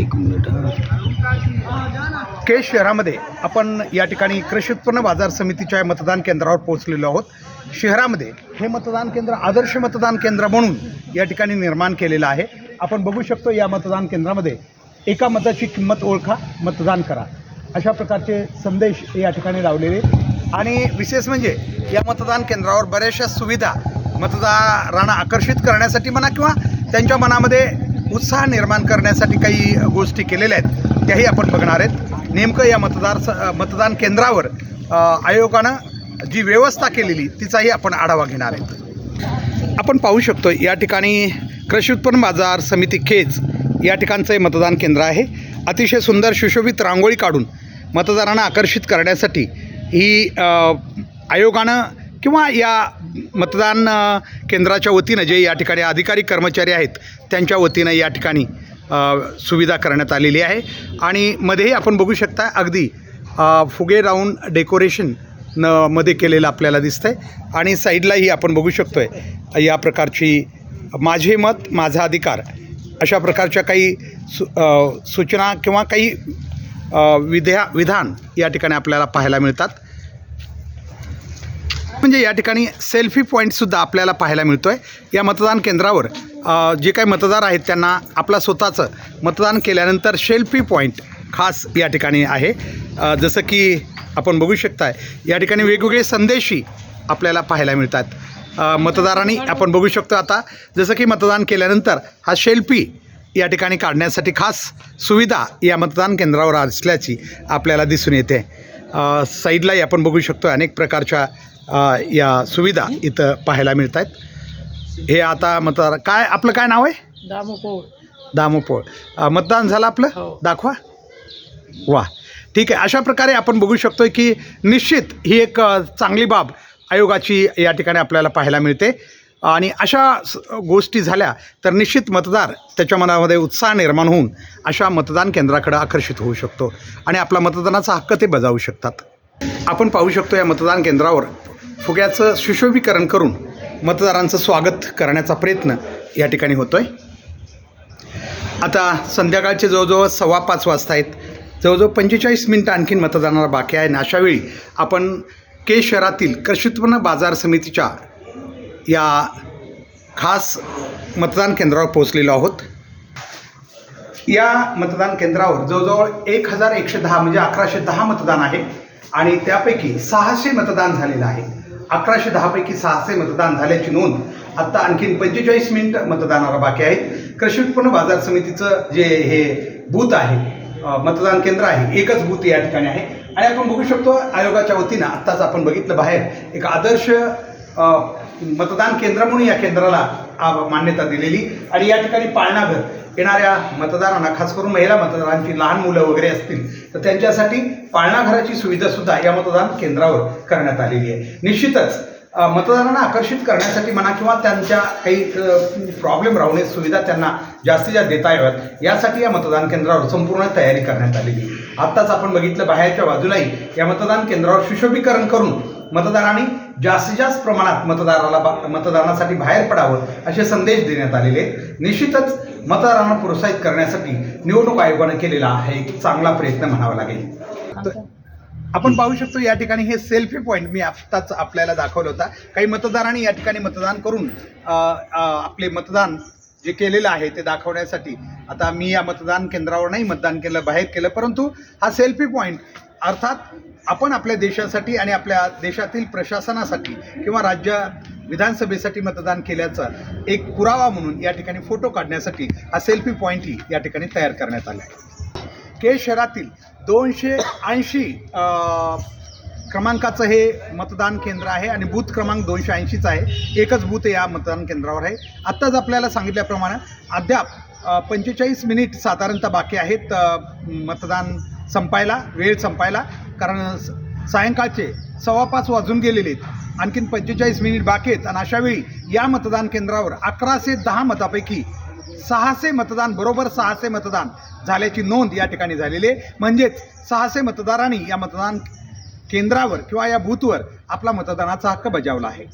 एक मिनिट. केज शहरामध्ये आपण या ठिकाणी कृषी उत्पन्न बाजार समितीच्या मतदान केंद्रावर पोहोचलेलो आहोत. शहरामध्ये हे मतदान केंद्र आदर्श मतदान केंद्र म्हणून या ठिकाणी निर्माण केलेलं आहे. आपण बघू शकतो या मतदान केंद्रामध्ये एका मताची किंमत ओळखा मतदान करा. अशा प्रकारचे संदेश या ठिकाणी लावलेले. आणि विशेष म्हणजे या मतदान केंद्रावर बऱ्याचशा सुविधा मतदारांना आकर्षित करण्यासाठी म्हणा किंवा त्यांच्या मनामध्ये उत्साह निर्माण करण्यासाठी काही गोष्टी केलेल्या आहेत त्याही आपण बघणार आहेत. नेमकं या मतदार स- मतदान केंद्रावर आयोगानं जी व्यवस्था केलेली तिचाही आपण आढावा घेणार आहेत. आपण पाहू शकतो या ठिकाणी कृषी उत्पन्न बाजार समिती खेच या ठिकाणचं हे मतदान केंद्र आहे. अतिशय सुंदर सुशोभित रांगोळी काढून मतदारांना आकर्षित करण्यासाठी ही आयोगानं किंवा या मतदान केंद्राच्या वतीनं जे या ठिकाणी अधिकारी कर्मचारी आहेत त्यांच्या वतीनं या ठिकाणी सुविधा करण्यात आलेली आहे. आणि मध्येही आपण बघू शकता अगदी फुगे राऊंड डेकोरेशन न मध्ये केलेलं आपल्याला दिसतं आहे आणि साईडलाही आपण बघू शकतो आहे या प्रकारची माझे मत माझा अधिकार अशा प्रकारच्या काही सु सूचना किंवा काही अ, विध्या विधान या ठिकाणी आपल्याला पाहायला मिळतात. म्हणजे या ठिकाणी सेल्फी पॉईंटसुद्धा आपल्याला पाहायला मिळतो आहे या मतदान केंद्रावर जे काही मतदार आहेत त्यांना आपला स्वतःचं मतदान केल्यानंतर सेल्फी पॉईंट खास या ठिकाणी आहे. जसं की आपण बघू शकताय या ठिकाणी वेगवेगळे संदेशही आपल्याला पाहायला मिळतात. मतदारांनी आपण बघू शकतो आता जसं की मतदान केल्यानंतर हा सेल्फी या ठिकाणी काढण्यासाठी खास सुविधा या मतदान केंद्रावर असल्याची आपल्याला दिसून येते. साईडलाही आपण बघू शकतो अनेक प्रकारच्या या सुविधा इथं पाहायला मिळत आहेत हे आता मतदार काय आपलं काय नाव आहे? दामोपोळ. दामोपोळ. मतदान झालं आपलं? हो. दाखवा. वा. ठीक आहे अशा प्रकारे आपण बघू शकतो की निश्चित ही एक चांगली बाब आयोगाची या ठिकाणी आपल्याला पाहायला मिळते. आणि अशा गोष्टी झाल्या तर निश्चित मतदार त्याच्या मनामध्ये उत्साह निर्माण होऊन अशा मतदान केंद्राकडे आकर्षित होऊ शकतो आणि आपला मतदानाचा हक्क ते बजावू शकतात. आपण पाहू शकतो या मतदान केंद्रावर फुग्याचं सुशोभीकरण करून मतदारांचं स्वागत करण्याचा प्रयत्न या ठिकाणी होतो आहे आता संध्याकाळचे जवळजवळ सव्वा पाच वाजता आहेत. जवळजवळ पंचेचाळीस मिनटं आणखीन मतदानाला बाकी आहे आणि अशावेळी आपण के शहरातील कृषीत्पन्न बाजार समितीच्या या खास मतदान केंद्रावर पोहोचलेलो आहोत. या मतदान केंद्रावर जवळजवळ एक हजार एकशे दहा म्हणजे अकराशे दहा मतदान आहे आणि त्यापैकी सहाशे मतदान झालेलं आहे. अकराशे दहापैकी सहाशे मतदान झाल्याची नोंद. आत्ता आणखीन पंचेचाळीस मिनिट मतदानाला बाकी आहे कृषी उत्पन्न बाजार समितीचं जे हे बूथ आहे मतदान केंद्र आहे एकच बूथ या ठिकाणी आहे. आणि आपण बघू शकतो आयोगाच्या वतीनं आत्ताच आपण बघितलं बाहेर एक आदर्श मतदान केंद्र म्हणून या केंद्राला मान्यता दिलेली. आणि या ठिकाणी पाळणाघर येणाऱ्या मतदारांना खास करून महिला मतदारांची लहान मुलं वगैरे असतील तर त्यांच्यासाठी पाळणाघराची सुविधा सुद्धा या मतदान केंद्रावर करण्यात आलेली आहे. निश्चितच मतदारांना आकर्षित करण्यासाठी म्हणा किंवा त्यांच्या काही प्रॉब्लेम राहणे सुविधा त्यांना जास्तीत जास्त देता याव्यात यासाठी या मतदान केंद्रावर संपूर्ण तयारी करण्यात आलेली आहे. आत्ताच आपण बघितलं बाहेरच्या बाजूलाही या मतदान केंद्रावर सुशोभीकरण करून मतदारांनी जास्तीत जास्त प्रमाणात मतदाराला बा- मतदानासाठी बाहेर पडावं असे संदेश देण्यात आलेले निश्चितच मतदारांना प्रोत्साहित करण्यासाठी निवडणूक आयोगानं केलेला हा एक चांगला प्रयत्न म्हणावा लागेल. आपण पाहू शकतो या ठिकाणी हे सेल्फी पॉईंट मी आत्ताच आपल्याला दाखवलं होता. काही मतदारांनी या ठिकाणी मतदान करून आपले मतदान जे केलेलं आहे ते दाखवण्यासाठी आता मी या मतदान केंद्रावर नाही मतदान केलं बाहेर केलं परंतु हा सेल्फी पॉईंट अर्थात आपण आपल्या देशासाठी आणि आपल्या देशातील प्रशासनासाठी किंवा राज्य विधानसभेसाठी मतदान केल्याचा एक पुरावा म्हणून या ठिकाणी फोटो काढण्यासाठी हा सेल्फी पॉईंटही या ठिकाणी तयार करण्यात आला आहे. के शहरातील दोनशे ऐंशी क्रमांकाचं हे मतदान केंद्र आहे आणि बूथ क्रमांक दोनशे ऐंशीचा आहे. एकच बूथ या मतदान केंद्रावर आहे. आत्ताच आपल्याला सांगितल्याप्रमाणे अद्याप पंचेचाळीस मिनिट साधारणतः बाकी आहेत मतदान संपायला वेळ संपायला कारण स- सायंकाळचे सव्वापाच वाजून गेलेले आहेत. आणखीन पंचेचाळीस मिनिट बाकी आहेत. आणि अशावेळी या मतदान केंद्रावर अकराशे दहा मतापैकी सहाशे मतदान बरोबर सहाशे मतदान झाल्याची नोंद या ठिकाणी झालेली आहे. म्हणजेच सहाशे मतदारांनी या मतदान केंद्रावर किंवा या बूथवर आपला मतदानाचा हक्क बजावला आहे.